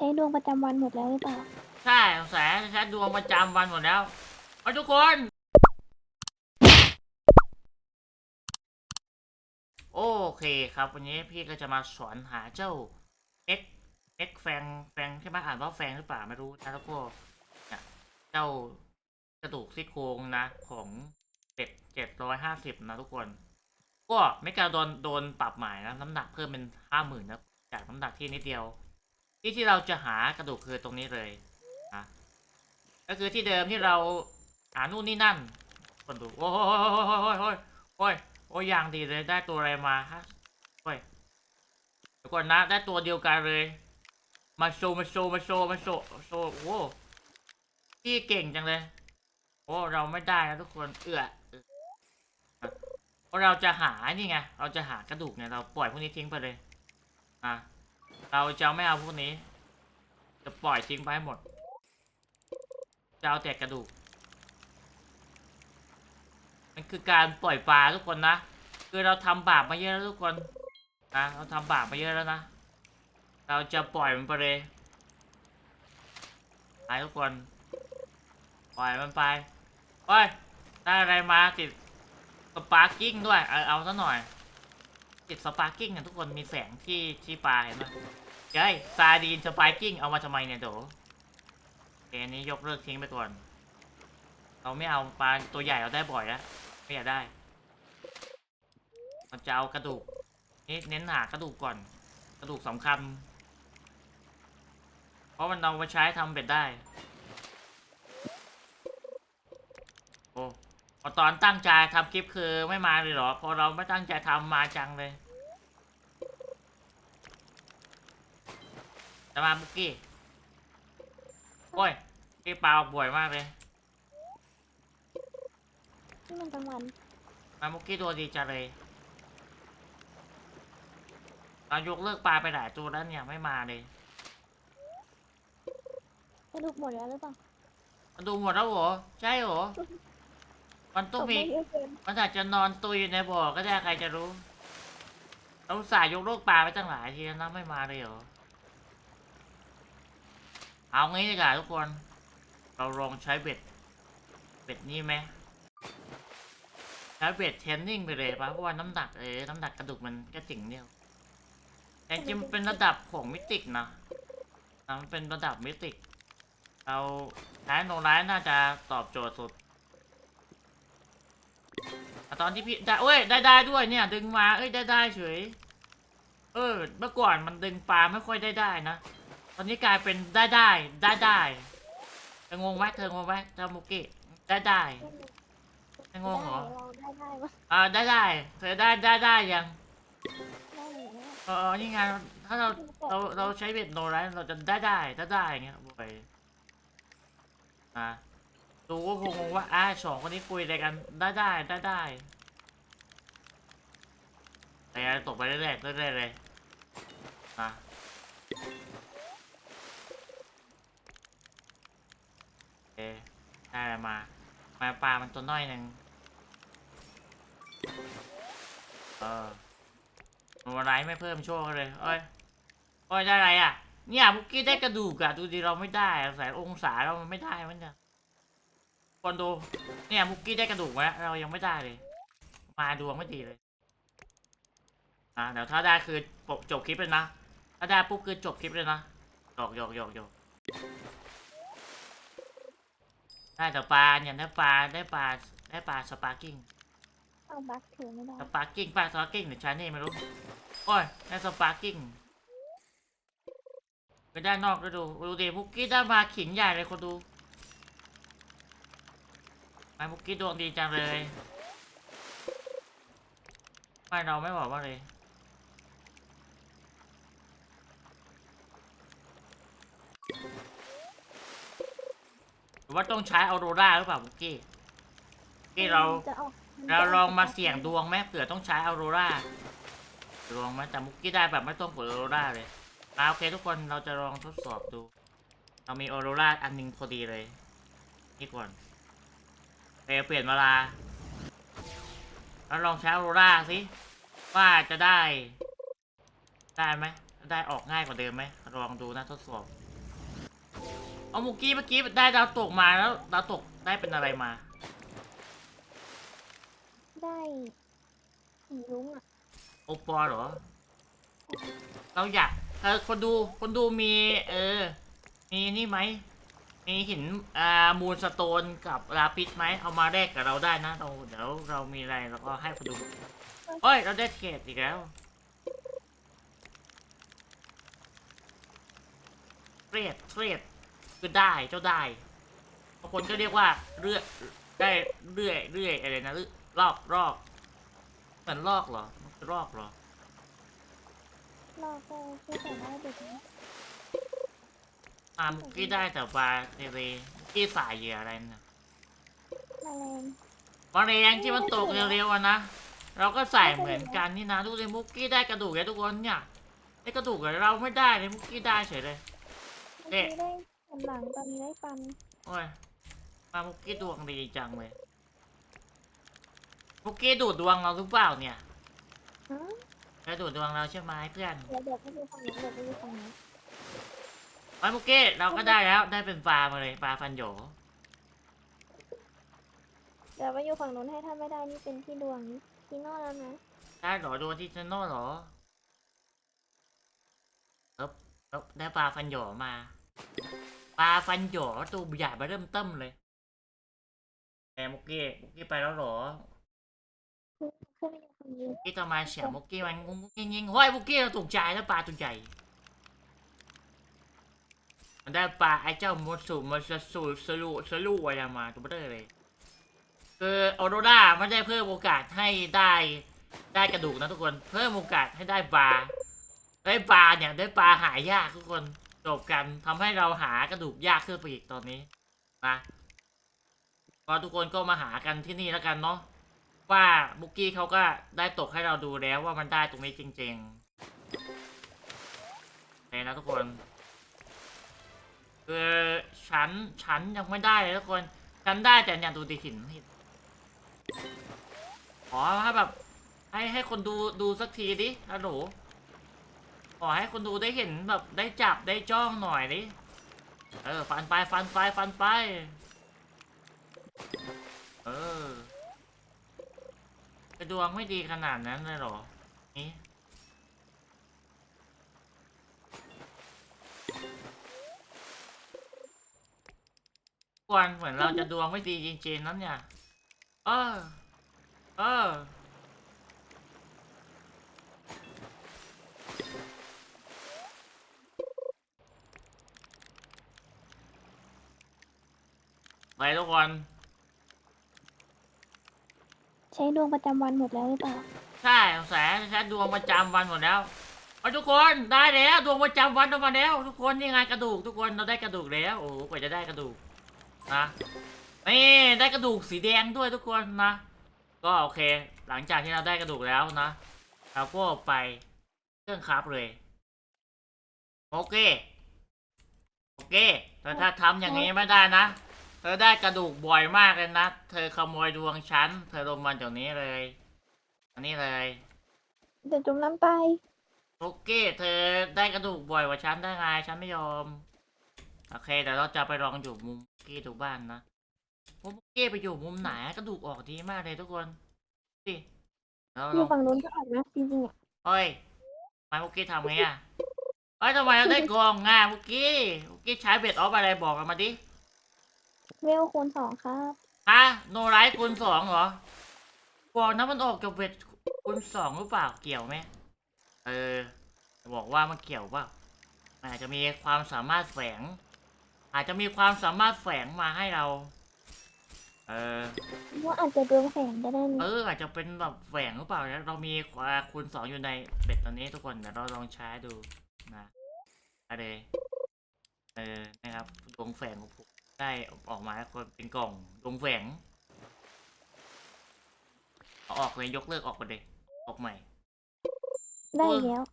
ใช้ดวงประจำวันหมดแล้วหรือเปล่า ใช่สงสัยใช้ดวงประจำวันหมดแล้วเอาทุกคน โอเคครับ วันนี้พี่ก็จะมาสอนหาเจ้า X X แฟงแฟงใช่ไหมอ่านว่าแฟงหรือเปล่าไม่รู้นะแล้วก็เนี่ยเจ้ากระดูกซี่โครงนะ ของเป็ดเจ็ดร้อยห้าสิบนะทุกคน ก็ไม่กาโดนโดนปรับใหม่นะ น้ำหนักเพิ่มเป็นห้าหมื่นนะจากน้ำหนักที่นิดเดียว ที่ที่เราจะหากระดูกคือตรงนี้เลยนะก็คือที่เดิมที่เราหานู่นนี่นั่นคนดูโอ้ยโอ้ยโอ้ยโอ้ยโอ้ยโอ้ยอย่างดีเลยได้ตัวอะไรมาฮะโอ้ยเดี๋ยวก่อนนะได้ตัวเดียวกันเลย มาโชว์มาโชว์มาโชว์มาโชว์โชว์โอ้พี่เก่งจังเลยโอ้เราไม่ได้นะทุกคนเอือเอื้อเพราะเราจะหานี่ไงเราจะหากระดูกเนี่ยเราปล่อยพวกนี้ทิ้งไปเลยอะ เราจะไม่เอาพวกนี้ จะปล่อยทิ้งไปหหมด จะเอาแต่กระดูก มันคือการปล่อยปลาทุกคนนะ คือเราทำบาปมาเยอะแล้วทุกคนนะเราทำบาปมาเยอะแล้วนะ เราจะปล่อยมันไปเลยไปทุกคน ปล่อยมันไปโอ้ยได้อะไรมาติดสปาร์กิ้งด้วย เอาเอาซะหน่อย ติดสปาร์กิ้งเนี่ยทุกคนมีแสงที่ที่ปลายเห็นไหมเฮ้ยซาดีนสปาร์กิ้งเอามาทำไมเนี่ยโดโอเคอันนี้ยกเลิกทิ้งไปก่อน เราไม่เอาปลาตัวใหญ่เราได้บ่อยแล้วไม่อยากได้มันจะเอากระดูกนี่เน้นหากระดูกก่อน กระดูกสำคัญ เพราะมันเอามาใช้ทำเบ็ดได้ โอ้ พอตอนตั้งใจทำคลิปคือไม่มาเลยเหรอ พอเราไม่ตั้งใจทำมาจังเลยจะมาบุกกี้ โอ้ยพี่ปลาออกบ่อยมากเลย นี่มันกลางวันมามุกกี้ตัวดีจังเลยเรายกเลิกปลาไปหลายตัวแล้วเนี่ยไม่มาเลย กระดูกหมดแล้วหรือเปล่า มันดูหมดแล้วเหรอ ใช่เหรอ มันต้องมีตกไเยอะเกินมันอาจจะนอนตุยอยู่ในบ่อก็ได้ใครจะรู้เราอุตส่าห์ยกเลิกปลาไปตั้งหลายทีแล้วนะไม่มาเลยเหรอ เอางี้ดีกว่าทุกคน เราลองใช้เบ็ด เบ็ดนี่ไหมใช้เบ็ดเทรนนิ่งไปเลยปะเพราะว่าน้ำหนักเออน้ำหนักกระดูกมันแค่จิ๋งเดียว แต่จริงๆมันเป็นระดับของมิติกนะนะมันเป็นระดับมิติก เราใช้โนไลท์น่าจะตอบโจทย์สุดอะ ตอนที่พี่ได้เอ้ยได้ได้ด้วยเนี่ย ดึงมาเอ้ยได้ได้เฉย เออ เมื่อก่อนมันดึงปลาไม่ค่อยได้ได้นะ ตอนนี้กลายเป็นได้ได้ได้ได้เธองงไหมเธองงไหมเจ้ามุกกี้ได้ได้เธองงเหรอเราได้ได้ปะอ่าได้ได้เธอได้ได้ได้ยังได้เลยนะเออนี่ไงถ้าเราเราเราใช้เบ็ดโนไลท์เราจะได้ได้ได้ได้อย่างเงี้ยบ่อยอะ ดูก็คงงงว่าอ่าสองคนนี้คุยอะไรกันได้ได้ได้ได้แต่ตกไปเรื่อยๆเรื่อยๆเลยมาโอเคได้อะไรมา มาปลามันตัวน้อยหนึ่งเออโนไลท์ไม่เพิ่มโชคเลยเอ้ยโอ้ยได้อะไรอะ เนี่ยบุกกี้ได้กระดูกอะดูดิเราไม่ได้อะสายองศาเรามันไม่ได้มันจะ คนดูเนี่ยบุกกี้ได้กระดูกแล้วเรายังไม่ได้เลย มาดวงไม่ดีเลยอะเดี๋ยวถ้าได้คือจบจบคลิปเลยนะ ถ้าได้ปุ๊บคือจบคลิปเลยนะหยอกหยอกหยอกหยอกได้แต่ปลาเนี่ยได้ปลาได้ปลาได้ปลาสปาร์กิ้งเอาบัคถือไม่ได้สปาร์กิ้งปลาสปาร์กิ้งหรือชานี่ไม่รู้โอ้ยได้สปาร์กิ้งไปด้านนอกก็ดูดูดิมุกกี้ได้มาขิงใหญ่เลยคนดู ไอ้มุกกี้ดวงดีจังเลยไม่เราไม่บอกว่าเลยหรือว่าต้องใช้ออโรราหรือเปล่ามุกกี้มุกกี้เรา จะออกเราลองมาเสี่ยงดวงไหมเผื่อต้องใช้ออโรราดวงไหมแต่มุกกี้ได้แบบไม่ต้องกดออโรราเลยมาโอเคทุกคนเราจะลองทดสอบดู เรามีออโรราอันหนึงพอดีเลย นี่ก่อน เปเปลี่ยนเวลาแล้วลองใช้ออโรราสิว่าจะได้ ได้ไหมได้ออกง่ายกว่าเดิมไหมลองดูนะทดสอบเอามุกกี้เมื่อกี้ได้ดาวตกมาแล้วดาวตกได้เป็นอะไรมา ได้สีรุ้งอะโอปอล์เหรอ เราอยากเออคนดูคนดูมี เออ มีนี่ไหม มีหินอ่ามูลสโตนกับลาปิสไหมเอามาแลกกับเราได้นะเราเดี๋ยวเรามีอะไรเราก็ให้คนดูเฮ้ยเราได้เทรดอีกแล้วเทรดเทรดคือได้เจ้าได้บางคนก็เรียกว่าเรื่อยได้เรื่อยเรื่อยอะไรนะลอกลอกเหมือนลอกเหรอลอกเหรอรอก็คือแต่ได้เด็ก นะปลามุกกี้ได้แต่ปลาเทเลมุกกี้สายเหยื่ออะไรนะแมลงปลาแรงที่มันตกเร็วๆอะนะ เราก็ใส่เหมือนกันนี่นะทุกเลยมุกกี้ได้กระดูกแล้วทุกคนเนี่ยได้กระดูกแต่เราไม่ได้เลยมุกกี้ได้เฉยเลยเมื่อกี้ได้แผ่นหลังตอนนี้ได้ฟันโอ้ยปลามุกกี้ดวงดีจังเลยมุกกี้ดูดดวงเราหรือเปล่าเนี่ยฮะเธอดูดดวงเราใช่ไหมเพื่อน เดี๋ยวเดี๋ยวไปดูฝั่งนี้เดี๋ยวไปดูฝั่งนี้ ไอ้มุกกี้เราก็ได้แล้วได้เป็นปลามาเลยปลาฟันโหยเดี๋ยวไปอยู่ฝั่งนู้นให้ถ้าไม่ได้นี่เป็นที่ดวงที่นอกแล้วนะได้เหรอดวงที่เจโน่เหรอเอ๊บเอ๊บได้ปลาฟันโหยมาปลาฟันโหยตัวใหญ่มาเริ่มเต้มเลยแต่มุกกี้มุกกี้ไปแล้วเหรอขึ้นไปอยู่ฝั่งนี้มุกกี้ทำไมเสียงมุกกี้มันงุ้งงิ้งงิ้งเฮ้ยมุกกี้เราตกใจแล้วปลาตัวใหญ่ มันได้ปลาไอ้เจ้าโมสุโมสสูสลูสลูอะไรมาตัวเบลอเลย คือออโรราไม่ได้เพิ่มโอกาสให้ได้ได้กระดูกนะทุกคน เพิ่มโอกาสให้ได้ปลาได้ปลาเนี่ยได้ปลาหายากทุกคนจบกันทำให้เราหากระดูกยากขึ้นไปอีกตอนนี้นะก็ทุกคนก็มาหากันที่นี่แล้วกันเนาะว่าบุกกี้เขาก็ได้ตกให้เราดูแล้วว่ามันได้ตรงนี้จริงๆเลยนะทุกคน คือฉันฉันยังไม่ได้เลยทุกคนฉันได้แต่เนี่ยดูดิหินหินขอให้แบบ ให้ให้คนดูดูสักทีดิฮัลโหลขอให้คนดูได้เห็นแบบได้จับได้จ้องหน่อยดิเออ ฟันไปฟันไปฟันไป เออ กระดวงไม่ดีขนาดนั้นเลยเหรอ นี่ กวนเหมือนเราจะดวงไม่ดีจริงๆนั้นเนี่ย เออ เออ ไปทุกคน ใช้ดวงประจำวันหมดแล้วหรือเปล่า ใช่แสงใช้ดวงประจำวันหมดแล้วเอาทุกคนได้แล้วดวงประจำวันออกมาแล้ว ทุกคนนี่ไงกระดูก ทุกคนเราได้กระดูกแล้ว โอ้โหกว่าจะได้กระดูก นะนี่ได้กระดูกสีแดงด้วยทุกคนนะ ก็โอเค หลังจากที่เราได้กระดูกแล้วนะ เราก็ไปเครื่องคราฟเลย โอเค โอเคแต่ถ้าทำอย่างนี้ไม่ได้นะ เธอได้กระดูกบ่อยมากเลยนะ เธอขโมยดวงฉัน เธอลงมาเดี๋ยวนี้เลย อันนี้เลย เดี๋ยวจมน้ำตายโอเค เธอได้กระดูกบ่อยกว่าฉันได้ไง ฉันไม่ยอม โอเคเดี๋ยวเราจะไปลองอยู่มุม กี้ทุกบ้านนะมุมกี้ไปอยู่มุมไหนกระดูกออกดีมากเลยทุกคนสิเราอลยู่องฝั่งนู้นก็ออกนะจริงๆอะเฮ้ยทำไมมุกกี้ทำไงอะเฮ้ยทำไมเราได้กองง่ายมุกกี้มุกกี้ใช้เบ็ดออฟอะไรบอกกันมาดิเวลคูณสองครับฮะโนไลท์คูณสองเหรอบอกนะมันออกจากเบ็ดคูณสองหรือเปล่าเกี่ยวไหมเออ บอกว่ามันเกี่ยวเปล่ามันอาจจะมีความสามารถแฝง อาจจะมีความสามารถแฝงมาให้เรา เออ ว่าอาจจะดวงแสงก็ได้เอนะออาจจะเป็นแบบแฝงหรือเปล่านะเรามีคูณสองอยู่ในเบ็ดตอนนี้ทุกคนเดี๋ยวเราลองใช้ดูนะอะไรเออนะครับดวงแฝงของผมได้ออกมาแล้วคนเป็นกล่องดวงแฝงเอาออกเลยยกเลิกออกไปเลยออกใหม่ได้อีกแล้ว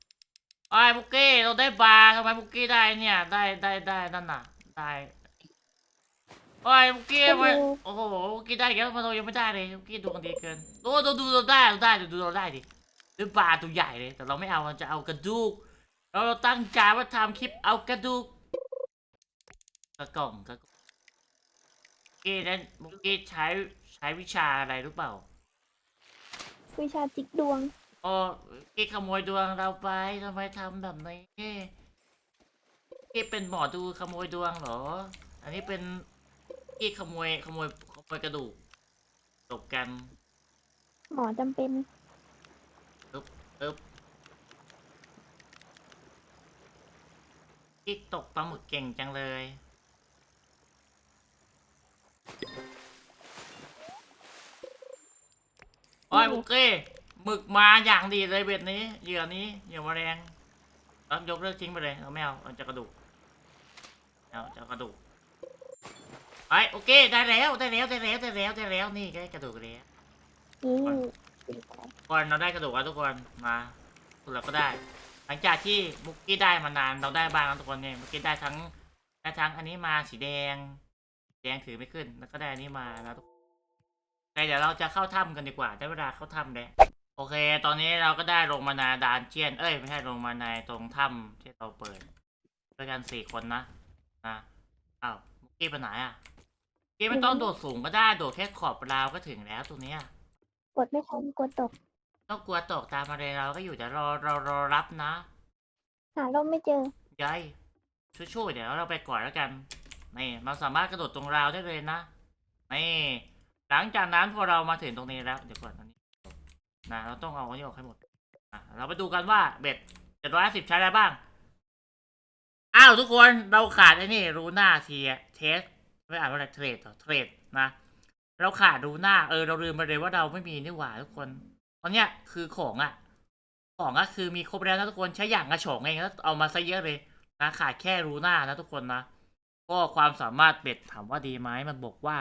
ไอ้ยบุกกี้เราได้บาร์ทำไมบุกกี้ได้เนี่ย ได้ได้ได้นั่นน่ะ ได้ไอ้ยบุกกี้ทำไมโอ้โหบุกกี้ได้อีกแล้วทำไมาเรายังไม่ได้เลยบุกกี้ดวงดีเกินดูดูดูเราได้เราได้ดูดูเราได้ดิดูปลาตัวใหญ่เลย แต่เราไม่เอาเราจะเอากระดูกเราตั้งใจว่าทำคลิปเอากระดูกกระกล่องกระกล่องกี้นั้นมุกกี้ใช้ใช้วิชาอะไรหรือเปล่าวิชาจิกดวงโอ้กี้ขโมยดวงเราไปทำไมทำแบบนี้ กี้เป็นหมอดูขโมยดวงเหรอ อันนี้เป็นกี้ขโมยขโมยขโมยกระดูกจบกันหมอจำเป็นปึ๊บกี้ตกปลาหมึกเก่งจังเลย โอ้ยบุกกี้หมึกมาอย่างดีเลยเบ็ดนี้เหยื่อนี้เหยื่อแมลงต้องยกเลิกทิ้งไปเลยเราไม่เอาเอาจะกระดูก เอาจะกระดูกไปโอเคได้แล้วได้แล้วได้แล้วได้แล้วได้แล้วนี่ได้กระดูกแล้วนี่สีขาวก่อนเราได้กระดูกแล้วทุกคนมาทุกเราก็ได้ หลังจากที่บุกกี้ได้มานานเราได้บ้างแล้วทุกคนเนี่ยบุกกี้ได้ทั้งได้ทั้งอันนี้มาสีแดงสีแดงถือไม่ขึ้นแล้วก็ได้อันนี้มาแล้วทุกแต่เดี๋ยวเราจะเข้าถ้ำกันดีกว่า ได้เวลาเข้าถ้ำแล้วโอเค ตอนนี้เราก็ได้ลงมาในดานเจียน เอ้ย ไม่ใช่ลงมาในตรงถ้ำที่เราเปิดด้วยกันสี่คนนะ นะอ้าวบุกกี้ไปไหนอะบุกกี้ไม่ต้องโดดสูงก็ได้ โดดแค่ขอบราวก็ถึงแล้วตรงเนี้ยกดไม่ทันกดตก ต้องกลัวตกตามมาเลยเราก็อยู่จะรอรอรอรับนะหาร่มไม่เจอ ยายช่วยๆเดี๋ยวเราไปก่อนแล้วกัน นี่เราสามารถกระโดดตรงราวได้เลยนะ นี่ หลังจากนั้นพอเรามาถึงตรงนี้แล้วเดี๋ยวก่อนอันนี้นะเราต้องเอาอันนี้ออกให้หมดอะเราไปดูกันว่าเบ็ดเจ็ดร้อยสิบใช้อะไรบ้าง อ้าวทุกคนเราขาดไอ้นี่รูน้าเทียเทสไม่อ่านว่าอะไรเทรดเหรอเทรดนะ เราขาดรูน้าเออเราลืมไปเลยว่าเราไม่มีนี่หว่าทุกคนตอนเนี้ยคือของอะของอะคือมีครบแล้วนะทุกคนใช้อย่างกระโฉงเองแล้วเอามาซะเยอะเลยนะขาดแค่รูน้านะทุกคนนะก็ความสามารถเบ็ดถามว่าดีไหมมันบอกว่า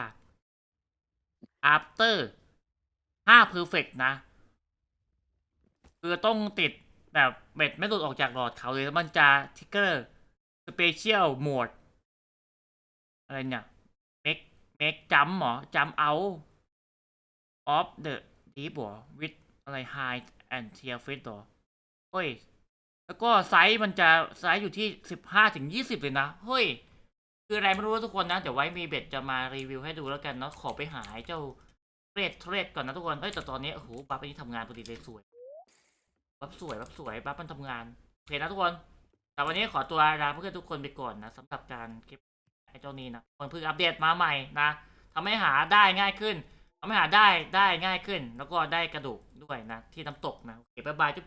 after ห้า perfect นะ คือต้องติดแบบเบ็ดไม่หลุดออกจากหลอดเขาเลยมันจะทิกเกอร์ special mode อะไรเนี่ย make make jump หรอ jump out of the deep หรอ with อะไร high and tear fit หรอเฮ้ย แล้วก็ไซส์มันจะไซส์อยู่ที่สิบห้าถึงยี่สิบเลยนะ เฮ้ย คืออะไรไม่รู้ทุกคนนะ เดี๋ยวไว้มีเบ็ดจะมารีวิวให้ดูแล้วกันเนาะขอไปหาเจ้าเทรดเทรดก่อนนะทุกคน เฮ้ยแต่ตอนนี้โอ้โหบัฟอันนี้ทำงานพอดีเลยสวยบัฟสวยบัฟสวยบัฟมันทำงานโอเคนะทุกคน แต่วันนี้ขอตัวลาเพื่อนทุกคนไปก่อนนะสำหรับการคลิปไอ้เจ้านี้นะคนเพิ่งอัปเดตมาใหม่นะทำให้หาได้ง่ายขึ้นทำให้หาได้ได้ง่ายขึ้น แล้วก็ได้กระดูกด้วยนะที่น้ำตกนะโอเคบายบายจุ๊บ